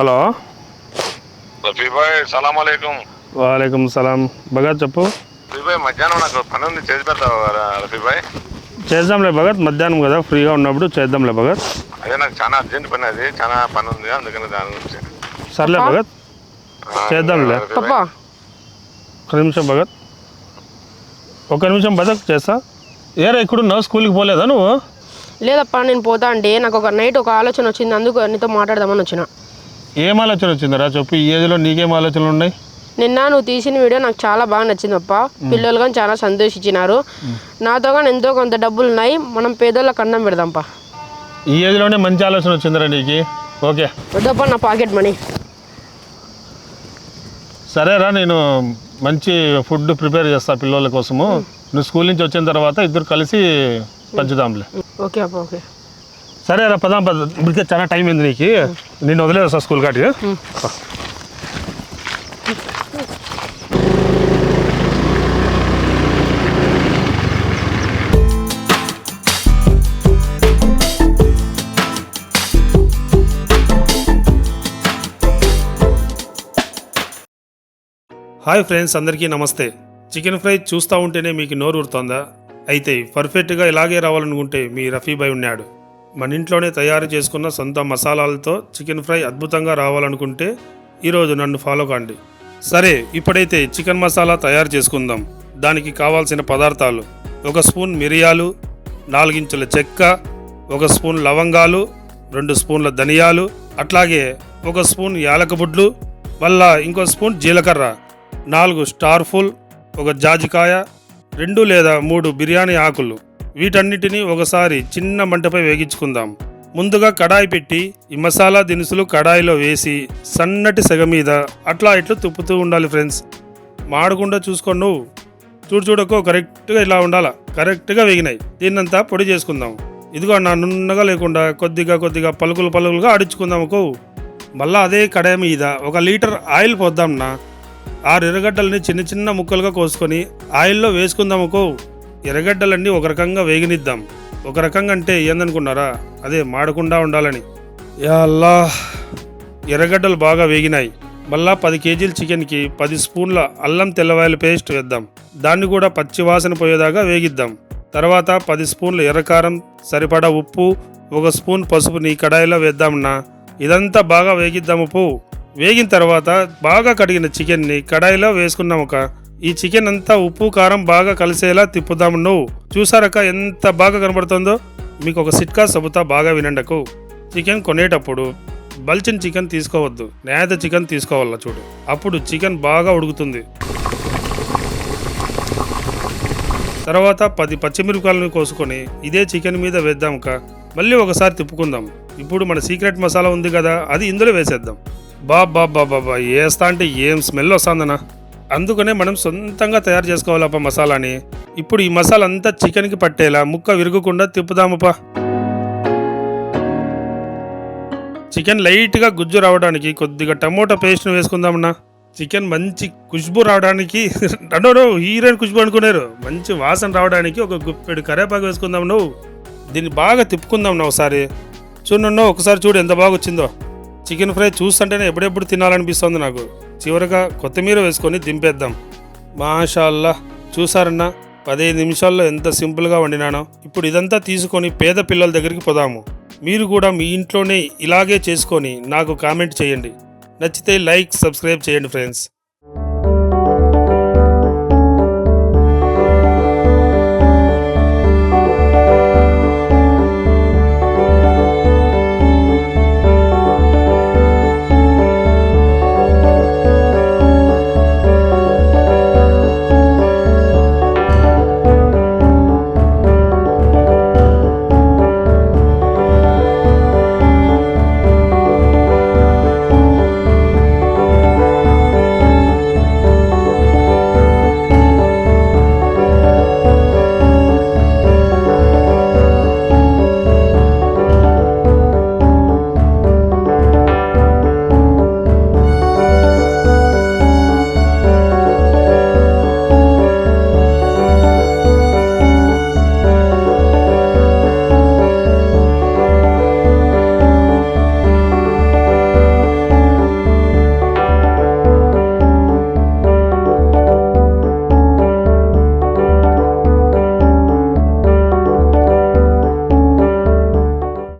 Hello. Rafi భాయ్ సలాం అలైకుం. వాలేకుమ్ సలాం. భగత్ చెప్పు. రఫీ భాయ్ మధ్యాహ్నం నాకు పని ఉంది చేసి పెడతావు కదా రఫీ భాయ్ చేద్దాంలే భగత్ మధ్యాహ్నం కదా ఫ్రీగా ఉన్నప్పుడు చేద్దాంలే భగత్. అదే నాకు చాలా అర్జెంట్ పని అది చాలా పని ఉంది అందుకని దాని గురించి సర్లే? భగత్ చేద్దాంలే. పప్పా ఒక నిమిషం భగత్. ఒక నిమిషం భగత్ చేస్తా. ఏరా ఇక్కడ ఉన్నావు స్కూల్కి పోలేదా నువ్వు? లేదప్పా నేను పోతా అంటే నాకు ఒక నైట్ ఒక ఆలోచన వచ్చింది అందుకు నీతో మాట్లాడదామని వచ్చిన. ఏం ఆలోచన వచ్చిందిరా చెప్పు? ఈ ఏజ్లో నీకేం ఆలోచనలు ఉన్నాయి? నిన్న నువ్వు తీసిన వీడియో నాకు చాలా బాగా నచ్చింది అప్ప. పిల్లలు కానీ చాలా సంతోషించినారు. నాతో కానీ ఎంతో కొంత డబ్బులు ఉన్నాయి మనం పేదోళ్ళకి అన్నం పెడదాంపా. ఈ ఏజ్లోనే మంచి ఆలోచన వచ్చిందిరా నీకు. ఓకే. వద్దప్ప నా పాకెట్ మనీ. సరేరా నేను మంచి ఫుడ్ ప్రిపేర్ చేస్తా పిల్లల కోసము. నువ్వు స్కూల్ నుంచి వచ్చిన తర్వాత ఇద్దరు కలిసి పంచుదాంలే. ఓకే అప్ప ఓకే. సరేరా పదాం పద. ఇప్పటికే చాలా టైం అయింది నీకు. నేను వదిలేస్తా స్కూల్ కాటికి హాయ్ ఫ్రెండ్స్ అందరికీ నమస్తే. చికెన్ ఫ్రై చూస్తూ ఉంటేనే మీకు నోరు ఊరుతోందా అయితే పర్ఫెక్ట్గా ఇలాగే రావాలనుకుంటే మీ రఫీబాయ్ ఉన్నాడు. మన ఇంట్లోనే తయారు చేసుకున్న సొంత మసాలాలతో చికెన్ ఫ్రై అద్భుతంగా రావాలనుకుంటే ఈరోజు నన్ను ఫాలో కాండి. సరే ఇప్పుడైతే చికెన్ మసాలా తయారు చేసుకుందాం. దానికి కావాల్సిన పదార్థాలు. ఒక స్పూన్ మిరియాలు నాలుగించుల చెక్క ఒక స్పూన్ లవంగాలు రెండు స్పూన్ల ధనియాలు అట్లాగే ఒక స్పూన్ యాలకబుడ్లు మళ్ళా ఇంకో స్పూన్ జీలకర్ర నాలుగు స్టార్ ఫుల్ ఒక జాజికాయ రెండు లేదా మూడు బిర్యానీ ఆకులు. వీటన్నిటిని ఒకసారి చిన్న మంటపై వేగించుకుందాం. ముందుగా కడాయి పెట్టి ఈ మసాలా దినుసులు కడాయిలో వేసి సన్నటి సెగ మీద అట్లా ఇట్లా తుప్పుతూ ఉండాలి ఫ్రెండ్స్. మాడకుండా చూసుకోండి నువ్వు. చూడు చూడకో కరెక్ట్గా ఇలా ఉండాలా. కరెక్ట్గా వేగినాయి. దీన్నంతా పొడి చేసుకుందాం. ఇదిగో నా నున్నగా లేకుండా కొద్దిగా కొద్దిగా పలుకులు పలుకులుగా ఆడించుకుందాం ఒక మళ్ళీ అదే కడాయి మీద ఒక లీటర్ ఆయిల్ పోద్దాంనా ఆ ఆరు ఎర్రగడ్డల్ని చిన్న చిన్న ముక్కలుగా కోసుకొని ఆయిల్లో వేసుకుందాముకో ఎర్రగడ్డలన్నీ ఒక రకంగా వేగనిద్దాం. ఒక రకంగా అంటే ఏందనుకున్నారా? అదే మాడకుండా ఉండాలని. యాల్లా ఎర్రగడ్డలు బాగా వేగినాయి. మళ్ళా పది కేజీల చికెన్కి పది స్పూన్ల అల్లం తెల్లవాయల పేస్ట్ వేద్దాం. దాన్ని కూడా పచ్చి వాసన పోయేదాకా వేగిద్దాం. తర్వాత పది స్పూన్ల ఎర్రకారం సరిపడా ఉప్పు ఒక స్పూన్ పసుపుని కడాయిలో వేద్దామన్నా ఇదంతా బాగా వేగిద్దాము ఉప్పు వేగిన తర్వాత బాగా కడిగిన చికెన్ని కడాయిలో వేసుకున్నాం ఒక ఈ చికెన్ అంతా ఉప్పు కారం బాగా కలిసేలా తిప్పుదాము నువ్వు చూసారక్క ఎంత బాగా కనబడుతుందో? మీకు ఒక సిట్కా సబుతా బాగా వినండకు. చికెన్ కొనేటప్పుడు బల్చిన్ చికెన్ తీసుకోవద్దు. నేత చికెన్ తీసుకోవాల చూడు. అప్పుడు చికెన్ బాగా ఉడుకుతుంది. తర్వాత పది పచ్చిమిరపకాయలను కోసుకొని ఇదే చికెన్ మీద వేద్దాంక. మళ్ళీ ఒకసారి తిప్పుకుందాం. ఇప్పుడు మన సీక్రెట్ మసాలా ఉంది కదా అది ఇందులో వేసేద్దాం. బాబా బాబా వేస్తా అంటే ఏం స్మెల్ వస్తుందనా అందుకనే మనం సొంతంగా తయారు చేసుకోవాలప్ప మసాలాని. ఇప్పుడు ఈ మసాలా అంతా చికెన్కి పట్టేలా ముక్క విరగకుండా తిప్పుదామప్పా. చికెన్ లైట్గా గుజ్జు రావడానికి కొద్దిగా టమోటా పేస్ట్ని వేసుకుందామన్నా. చికెన్ మంచి ఖుష్బు రావడానికి అన్నో హీరోయిన్ ఖుష్బు అనుకున్నారు. మంచి వాసన రావడానికి ఒక గుప్పెడు కరేపాకు వేసుకుందాం నువ్వు. దీన్ని బాగా తిప్పుకుందాం నువ్వు ఒకసారి. చూడన్నో ఒకసారి చూడు ఎంత బాగా వచ్చిందో చికెన్ ఫ్రై చూస్తుంటేనే ఎప్పుడెప్పుడు తినాలనిపిస్తుంది నాకు. చివరిగా కొత్తిమీర వేసుకొని దింపేద్దాం. మాషాల్లా. చూసారన్నా? పదిహేను నిమిషాల్లో ఎంత సింపుల్గా వండినానో. ఇప్పుడు ఇదంతా తీసుకొని పేద పిల్లల దగ్గరికి పోదాము. మీరు కూడా మీ ఇంట్లోనే ఇలాగే చేసుకొని నాకు కామెంట్ చేయండి. నచ్చితే లైక్ సబ్స్క్రైబ్ చేయండి ఫ్రెండ్స్.